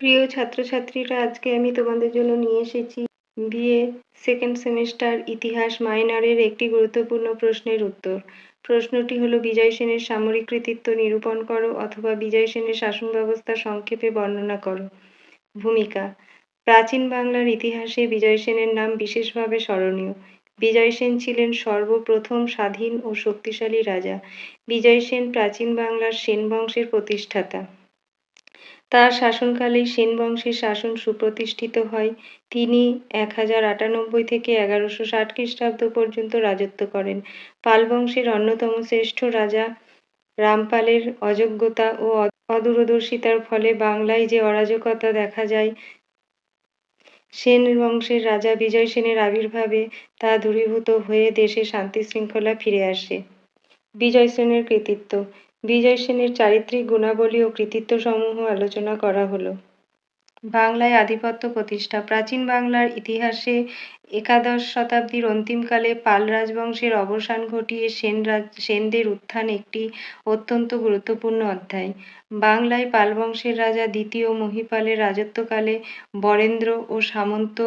প্রিয় ছাত্রছাত্রীরা, আজকে আমি তোমাদের জন্য নিয়ে এসেছি বিএ সেকেন্ড সেমিস্টার ইতিহাস মাইনরের একটি গুরুত্বপূর্ণ প্রশ্নের উত্তর। প্রশ্নটি হলো, বিজয় সেনের সামরিক কৃতিত্ব নিরূপণ করো অথবা বিজয় সেনের শাসন ব্যবস্থা সংক্ষেপে বর্ণনা করো। ভূমিকা, প্রাচীন বাংলার ইতিহাসে বিজয় সেনের নাম বিশেষভাবে স্মরণীয়। বিজয় সেন ছিলেন সর্বপ্রথম স্বাধীন ও শক্তিশালী রাজা। বিজয় সেন প্রাচীন বাংলার সেন বংশের প্রতিষ্ঠাতা। তার শাসনকালেই সেন বংশের শাসন সুপ্রতিষ্ঠিত হয়। তিনি এক হাজার আটানব্বই থেকে এগারোশো ষাট খ্রিস্টাব্দ পর্যন্ত রাজত্ব করেন। পাল বংশের অন্যতম শ্রেষ্ঠ রাজা রামপালের অযোগ্যতা ও অদূরদর্শিতার ফলে বাংলায় যে অরাজকতা দেখা যায়, সেন বংশের রাজা বিজয় সেনের আবির্ভাবে তা দূরীভূত হয়ে দেশে শান্তি শৃঙ্খলা ফিরে আসে। বিজয় সেনের কৃতিত্ব বিজয় সেনের চারিত্রিক গুণাবলী ও কৃতিত্বসমূহ আলোচনা করা হলো। বাংলায় আধিপত্য প্রতিষ্ঠা। প্রাচীন বাংলার ইতিহাসে একাদশ শতাব্দীর অন্তিমকালে পাল রাজবংশের অবসান ঘটিয়ে সেন রাজ সেনদের উত্থান একটি অত্যন্ত গুরুত্বপূর্ণ অধ্যায়। বাংলায় পাল বংশের রাজা দ্বিতীয় মহিপালের রাজত্বকালে বরেন্দ্র ও সামন্ত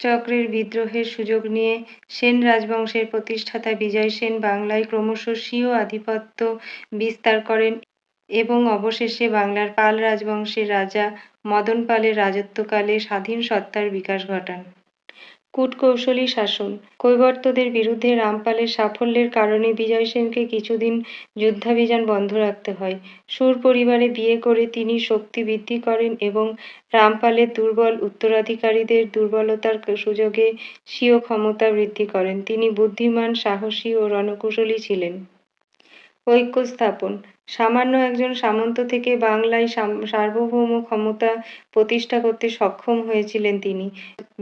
চক্রের বিদ্রোহের সুযোগ নিয়ে সেন রাজবংশের প্রতিষ্ঠাতা বিজয় সেন বাংলায় ক্রমশ স্বীয় আধিপত্য বিস্তার করেন এবং অবশেষে বাংলার পাল রাজবংশের রাজা মদন পালের রাজত্বকালে স্বাধীন সত্তার বিকাশ ঘটান। কূটকৌশলী শাসন। কৈবর্তদের বিরুদ্ধে রামপালের সাফল্যের কারণে বিজয় সেনকে কিছুদিন যুদ্ধাভিযান বন্ধ রাখতে হয়। সুর পরিবারে বিয়ে করে তিনি শক্তি বৃদ্ধি করেন এবং রামপালের দুর্বল উত্তরাধিকারীদের দুর্বলতার সুযোগে স্বীয় ক্ষমতা বৃদ্ধি করেন। তিনি বুদ্ধিমান, সাহসী ও রণকুশলী ছিলেন। ঐক্য স্থাপন। সামান্য একজন সামন্ত থেকে বাংলায় সার্বভৌম ক্ষমতা প্রতিষ্ঠা করতে সক্ষম হয়েছিলেন তিনি।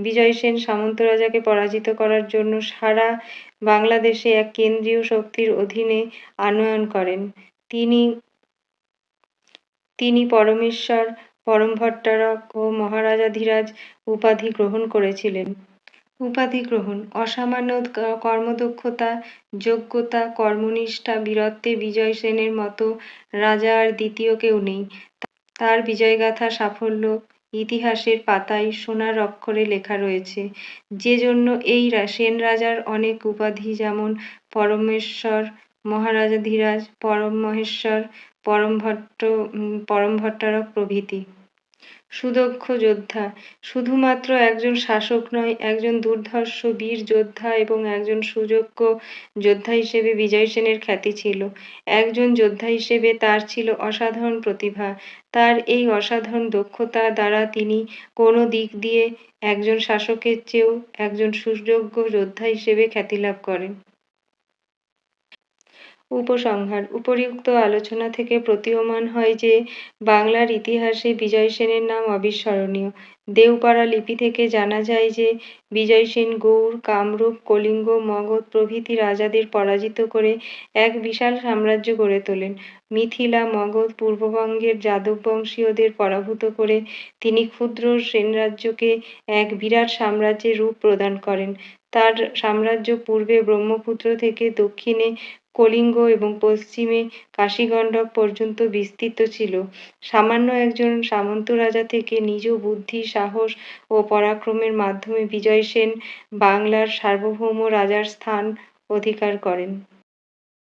বিজয় সেন সামন্ত রাজাকে পরাজিত করার জন্য সারা বাংলাদেশে এক কেন্দ্রীয় শক্তির অধীনে আনয়ন করেন। তিনি তিনি পরমেশ্বর পরম ভট্টারক ও মহারাজাধিরাজ উপাধি গ্রহণ করেছিলেন। উপাধি গ্রহণ, অসামান্য কর্মদক্ষতা, যোগ্যতা, কর্মনিষ্ঠা, বীরত্বে বিজয় সেনের মতো রাজা আর দ্বিতীয় কেউ নেই। তার বিজয়গাথা সাফল্য ইতিহাসের পাতায় সোনার অক্ষরে লেখা রয়েছে। যে জন্য এই সেন রাজার অনেক উপাধি যেমন পরমেশ্বর মহারাজাধিরাজ, পরম মহেশ্বর, পরম ভট্ট পরম ভট্টারক প্রভৃতি। সুদক্ষ যোদ্ধা। শুধুমাত্র একজন শাসক নয়, একজন দুর্ধর্ষ বীর যোদ্ধা এবং একজন সুযোগ্য যোদ্ধা হিসেবে বিজয় সেনের খ্যাতি ছিল। একজন যোদ্ধা হিসেবে তার ছিল অসাধারণ প্রতিভা। তার এই অসাধারণ দক্ষতা দ্বারা তিনি কোনো দিক দিয়ে একজন শাসকের চেয়েও একজন সুযোগ্য যোদ্ধা হিসেবে খ্যাতি লাভ করেন। উপসংহার। উপরিউক্ত আলোচনা থেকে প্রতীয়মান হয় যে, বাংলার ইতিহাসে বিজয় সেনের নাম অবিস্মরণীয়। দেওপাড়া লিপি থেকে জানা যায় যে, বিজয় সেন গৌড়, কামরূপ, কলিঙ্গ, মগধ প্রভৃতি রাজাদের পরাজিত করে এক বিশাল সাম্রাজ্য গড়ে তোলেন। মিথিলা, মগধ, পূর্ববঙ্গের যাদব বংশীয়দের পরাভূত করে তিনি ক্ষুদ্র সেন রাজ্যকে এক বিরাট সাম্রাজ্যের রূপ প্রদান করেন। তার সাম্রাজ্য পূর্বে ব্রহ্মপুত্র থেকে দক্ষিণে কলিঙ্গ এবং পশ্চিমে কাশীগণ্ডক পর্যন্ত বিস্তৃত ছিল। সামান্য একজন সামন্ত রাজা থেকে নিজ বুদ্ধি, সাহস ও পরাক্রমের মাধ্যমে বিজয় সেন বাংলার সার্বভৌম রাজার স্থান অধিকার করেন।